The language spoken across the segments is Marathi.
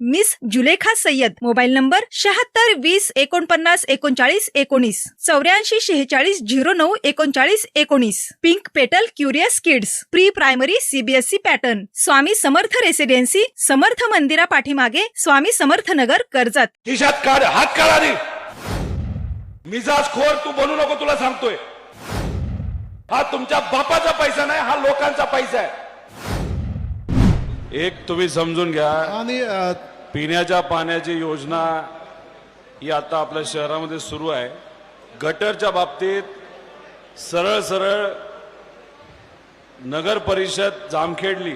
Miss Zulekha Sayyed. Mobile number शहात्तर वीस एकोणपन्नास एकोणचाळीस एकोणीस. चौऱ्याऐंशी शेहेचाळीस झिरो नऊ एकोणचाळीस एकोणीस. Pink petal curious kids. Pre primary CBSE pattern. Swami Samarth residency. Samarth मंदिरा पाठीमागे स्वामी समर्थ नगर कर्जत. खिशात काढ हात मिजाज खोर तू बनू नको तुला सांगतोय. हा तुमच्या बापाचा पैसा नाही हा लोकांचा पैसा आहे. एक तुम्ही समजून घ्या. आणि पिण्याच्या पाण्याची योजना ही आता आपल्या शहरामध्ये सुरू आहे. गटरच्या बाबतीत सरळ सरळ नगर परिषद जामखेडली.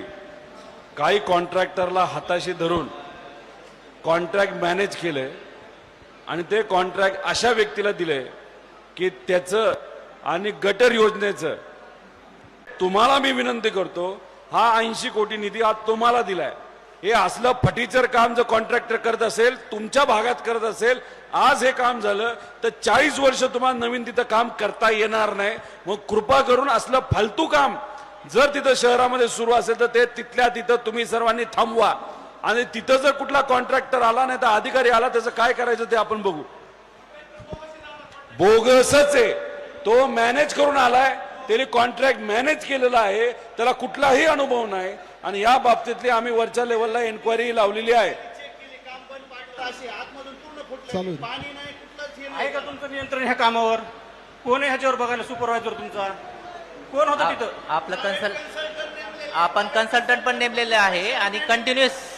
काही कॉन्ट्रॅक्टरला हाताशी धरून कॉन्ट्रॅक्ट मॅनेज केलंय आणि ते कॉन्ट्रॅक्ट अशा व्यक्तीला दिले की त्याचं आणि गटर योजनेचं तुम्हाला मी विनंती करतो हा ऐंशी कोटी निधी आज तुम्हाला दिलाय. हे असलं फटीचर काम जर कॉन्ट्रॅक्टर करत असेल तुमच्या भागात करत असेल आज हे काम झालं तर चाळीस वर्ष तुम्हाला नवीन तिथं काम करता येणार नाही. मग कृपा करून असलं फालतू काम जर तिथं शहरामध्ये सुरू असेल तर ते तिथल्या तिथं तुम्ही सर्वांनी थांबवा. आणि तिथं जर कुठला कॉन्ट्रॅक्टर आला नाही तर अधिकारी आला त्याचं काय करायचं ते आपण बघू. बोगसच आहे. तो मॅनेज करून आलाय त्याने कॉन्ट्रॅक्ट मॅनेज केलेला आहे. त्याला कुठलाही अनुभव नाही. आणि या बाबतीतली आम्ही वरच्या लेवलला एन्क्वायरी लावलेली आहे. आहे. आहे का तुमचं नियंत्रण ह्या कामावर? कोण आहे ह्याच्यावर बघायला सुपरवायझर तुमचा? कोण होता तिथं? आपलं कन्सल्ट आपण कन्सल्टंट पण नेमलेले आहे आणि कंटिन्युअस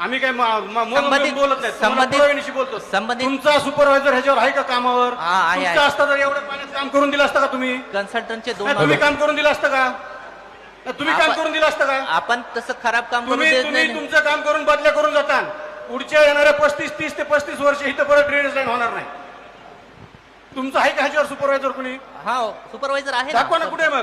आम्ही काय बोलत नाही. बोलतो. संबंधित- तुमचा सुपरवायझर ह्याच्यावर आहे का कामावर? हा. असता तर एवढं पाण्यात काम करून दिलं असतं का तुम्ही? कन्सल्टंटचे दोन तुम्ही काम करून दिलं असतं का? तुम्ही काम करून दिलं असतं का? आपण तसं खराब काम करू तुम्ही तुम्ही तुमचं काम करून बदल्या करून जाता पुढच्या येणाऱ्या पस्तीस तीस ते पस्तीस वर्ष इथं परत ड्रेनेज लाईन होणार नाही. तुमचं आहे का ह्याच्यावर सुपरवायझर कुणी? हा सुपरवायझर आहे दाखवा ना कुठे मग.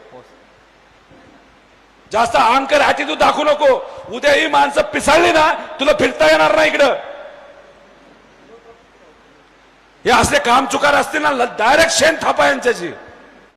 जास्त अहंकार हाती तू दाखवू नको. उद्या ही माणसं पिसाळली ना तुला फिरता येणार नाही इकडं. हे असले काम चुकार असतील ना डायरेक्ट शेण थापा यांच्याची